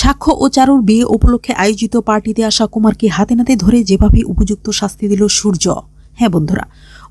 সাক্ষ্য ও চারুর বিয়ে উপলক্ষে আয়োজিত পার্টিতে আসা কুমারকে হাতে নাতে ধরে যেভাবে উপযুক্ত শাস্তি দিল সূর্য। হ্যাঁ বন্ধুরা,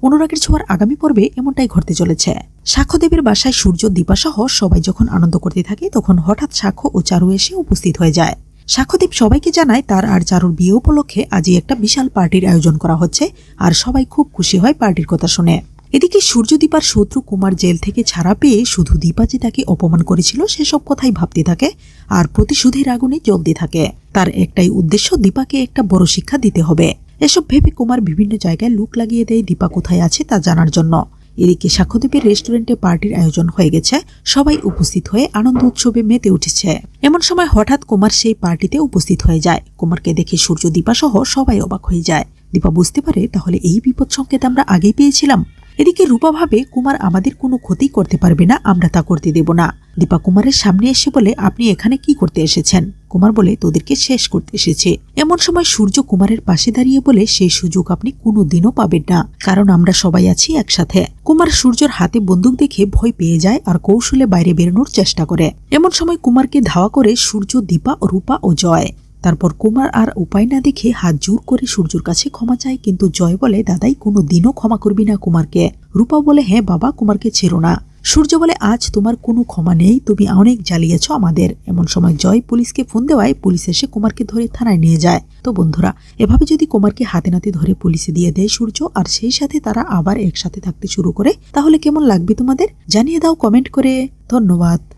অনুরাগের ছোঁয়ার আগামী পর্বে এমনটাই ঘটতে চলেছে। সাক্ষ্যদেবের বাসায় সূর্য, দীপাসহ সবাই যখন আনন্দ করতে থাকে, তখন হঠাৎ সাক্ষ্য ও চারু এসে উপস্থিত হয়ে যায়। সাক্ষ্যদীপ সবাইকে জানায়, তার আর চারুর বিয়ে উপলক্ষে আজই একটা বিশাল পার্টির আয়োজন করা হচ্ছে, আর সবাই খুব খুশি হয় পার্টির কথা শুনে। এদিকে সূর্যদীপার শত্রু কুমার জেল থেকে ছাড়া পেয়ে শুধু দীপা যে তাকে অপমান করেছিল, সেসব কথাই ভাবতে থাকে আর প্রতিশোধের আগুনে জ্বলতে থাকে। তার একটাই উদ্দেশ্য, দীপাকে একটা বড় শিক্ষা দিতে হবে। এসব ভেবে কুমার বিভিন্ন জায়গায় লুক লাগিয়ে দেয় দীপা কোথায় আছে তা জানার জন্য। এদিকে সাক্ষ্যদ্বীপের রেস্টুরেন্টে পার্টির আয়োজন হয়ে গেছে, সবাই উপস্থিত হয়ে আনন্দ উৎসবে মেতে উঠেছে। এমন সময় হঠাৎ কুমার সেই পার্টিতে উপস্থিত হয়ে যায়। কুমারকে দেখে সূর্য দীপা সহ সবাই অবাক হয়ে যায়। দীপা বুঝতে পারে, তাহলে এই বিপদ সংকেত আমরা আগেই পেয়েছিলাম। এদিকে রূপা ভাবে, কুমার আমাদের কোনো ক্ষতি করতে পারবে না, আমরা তা করতে দেব না। দীপা কুমারের সামনে এসে বলে, আপনি এখানে কি করতে এসেছেন? কুমার বলে, তোদেরকে শেষ করতে এসেছে। এমন সময় সূর্য কুমারের পাশে দাঁড়িয়ে বলে, সেই সুযোগ আপনি কোনো দিনও পাবেন না, কারণ আমরা সবাই আছি একসাথে। কুমার সূর্যর হাতে বন্দুক দেখে ভয় পেয়ে যায় আর কৌশলে বাইরে বেরোনোর চেষ্টা করে। এমন সময় কুমারকে ধাওয়া করে সূর্য, দীপা, রূপা ও জয়। তারপর কুমার আর উপায় না দেখে হাত জোর করে সূর্যর কাছে ক্ষমা চায়, কিন্তু জয় বলে, দাদাই, কোনো দিনও ক্ষমা করবি না কুমারকে। রূপা বলে হ্যাঁ বাবা, কুমারকে ছেড়ো না। সূর্য বলে, আজ তোমার কোনো ক্ষমা নেই, তুমি অনেক জ্বালিয়েছ আমাদের। এমন সময় জয় পুলিশকে ফোন দেওয়ায় পুলিশ এসে কুমারকে ধরে থানায় নিয়ে যায়। তো বন্ধুরা, এভাবে যদি কুমারকে হাতে নাতে ধরে পুলিশে দিয়ে দেয় সূর্য, আর সেই সাথে তারা আবার একসাথে থাকতে শুরু করে, তাহলে কেমন লাগবে তোমাদের? জানিয়ে দাও কমেন্ট করে। ধন্যবাদ।